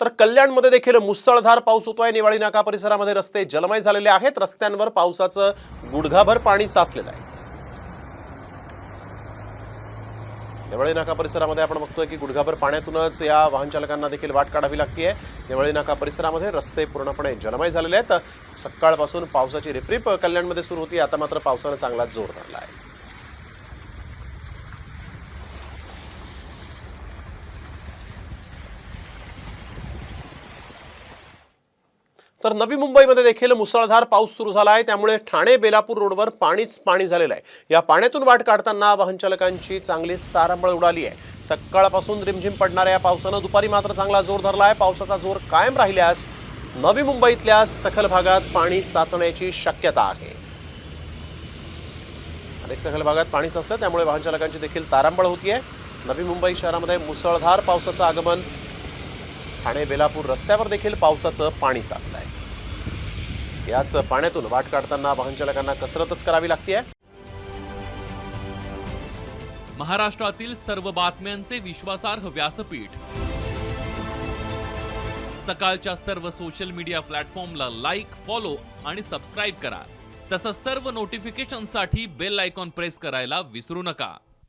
तर कल्याणमध्ये देखील मुसळधार पाऊस होतोय. निवाळी नाका परिसरामध्ये रस्ते जलमय झालेले आहेत. रस्त्यांवर पावसाचं गुडघाभर पाणी साचलेलं आहे. देवळी नाका परिसरामध्ये आपण बघतोय की गुडघाभर पाण्यातूनच या वाहन चालकांना देखील वाट काढावी लागतीये. देवळी नाका परिसरामध्ये रस्ते पूर्णपणे जलमय झालेले आहेत. सकाळपासून पावसाची रिपरिप कल्याणमध्ये सुरू होती. आता मात्र पावसानं चांगला जोर धरला आहे. तर नवी मुंबईमध्ये देखील मुसळधार पाऊस सुरू झाला आहे त्यामुळे ठाणे बेलापूर रोडवर पाणीच पाणी झालेलं आहे. या पाण्यातून वाट काढताना वाहन चालकांची चांगलीच तारांबळ उडाली आहे. सकाळपासून रिमझिम पडणाऱ्या या पावसानं दुपारी मात्र चांगला जोर धरला आहे पावसाचा जोर कायम राहिल्यास नवी मुंबईतल्या सखल भागात पाणी साचण्याची शक्यता आहे. अनेक सखल भागात पाणी साचलं त्यामुळे वाहन चालकांची देखील तारांबळ होतीये. नवी मुंबई शहरामध्ये मुसळधार पावसाचं आगमन ठाणे बेलापूर रस्त्यावर देखील पावसाचं पाणी साचलं आहे याच पाण्यातून वाट काढताना वाहनचालकांना कसरतच करावी लागते महाराष्ट्रातील सर्व बातम्यांचे विश्वासार्ह व्यासपीठ. सकाळच्या सर्व सोशल मीडिया प्लॅटफॉर्मला लाईक फॉलो आणि सबस्क्राईब करा. तसंच सर्व नोटिफिकेशनसाठी बेल आयकॉन प्रेस करायला विसरू नका.